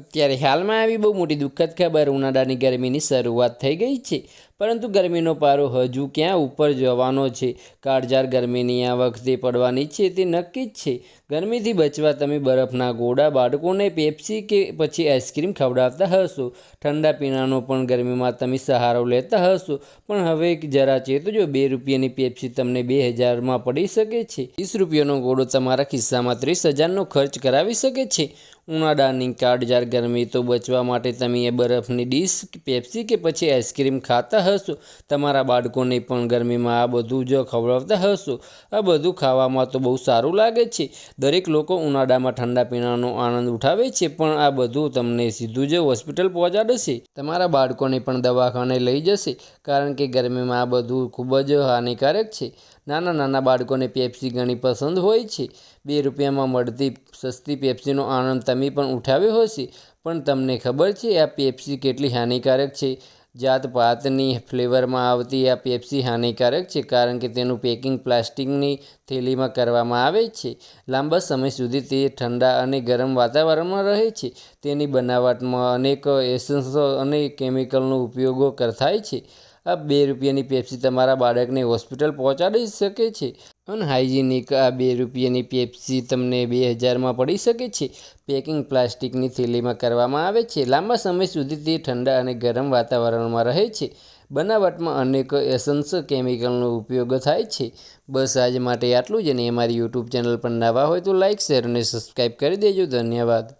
ત્યારે હાલમાં આવી બહુ મોટી દુઃખદ ખબર ઉનાળાની ગરમીની શરૂઆત થઈ ગઈ છે. પરંતુ ગરમીનો પારો હજુ ક્યાં ઉપર જવાનો છે? કાળઝાળ ગરમીની આ વખતે પડવાની છે તે નક્કી જ છે. ગરમીથી બચવા તમે બરફના ગોળા, બાળકોને પેપ્સી કે પછી આઈસ્ક્રીમ ખવડાવતા હશો. ઠંડા પીણાનો પણ ગરમીમાં તમે સહારો લેતા હશો. પણ હવે જરા ચેતજો બે રૂપિયાની પેપ્સી તમને બે હજારમાં પડી શકે છે. ત્રીસ રૂપિયાનો ગોળો તમારા ખિસ્સામાં ત્રીસ હજારનો ખર્ચ કરાવી શકે છે. ઉનાળાની કાળઝાળ ગરમી તો બચવા માટે તમે એ બરફની ડીશ, પેપ્સી કે પછી આઈસ્ક્રીમ ખાતા હશો. તમારા બાળકોને પણ ગરમીમાં આ બધું જ ખવડાવતા હશો. આ બધું ખાવામાં તો બહુ સારું લાગે છે. દરેક લોકો ઉનાળામાં ઠંડા પીણાનો આનંદ ઉઠાવે છે, પણ આ બધું તમને સીધું જ હોસ્પિટલ પહોંચાડશે. તમારા બાળકોને પણ દવાખાને લઈ જશે, કારણ કે ગરમીમાં આ બધું ખૂબ જ હાનિકારક છે. નાના નાના બાળકોને પેપ્સી ઘણી પસંદ હોય છે. બે રૂપિયામાં મળતી સસ્તી પેપ્સીનો આનંદ તમે પણ ઉઠાવ્યો હશે. પણ તમને ખબર છે, આ પેપ્સી કેટલી હાનિકારક છે. જાત પાતની ફ્લેવરમાં આવતી આ પેપ્સી હાનિકારક છે, કારણ કે તેનું પેકિંગ પ્લાસ્ટિકની થેલીમાં કરવામાં આવે છે. લાંબા સમય સુધી તે ઠંડા અને ગરમ વાતાવરણમાં રહે છે. તેની બનાવટમાં અનેક એસન્સો અને કેમિકલનો ઉપયોગો કર, થાય છે. આ બે રૂપિયાની પેપ્સી તમારા બાળકને હોસ્પિટલ પહોંચાડી શકે છે. અનહાઇજેનિક આ બે રૂપિયાની પેપ્સી તમને બે હજારમાં પડી શકે છે. પેકિંગ પ્લાસ્ટિકની થેલીમાં કરવામાં આવે છે. લાંબા સમય સુધી તે ઠંડા અને ગરમ વાતાવરણમાં રહે છે. બનાવટમાં અનેક એસન્સ કેમિકલનો ઉપયોગ થાય છે. બસ આજ માટે આટલું જ અને અમારી યુટ્યુબ ચેનલ પર નવા હોય તો લાઇક શેર અને સબસ્ક્રાઈબ કરી દેજો. ધન્યવાદ.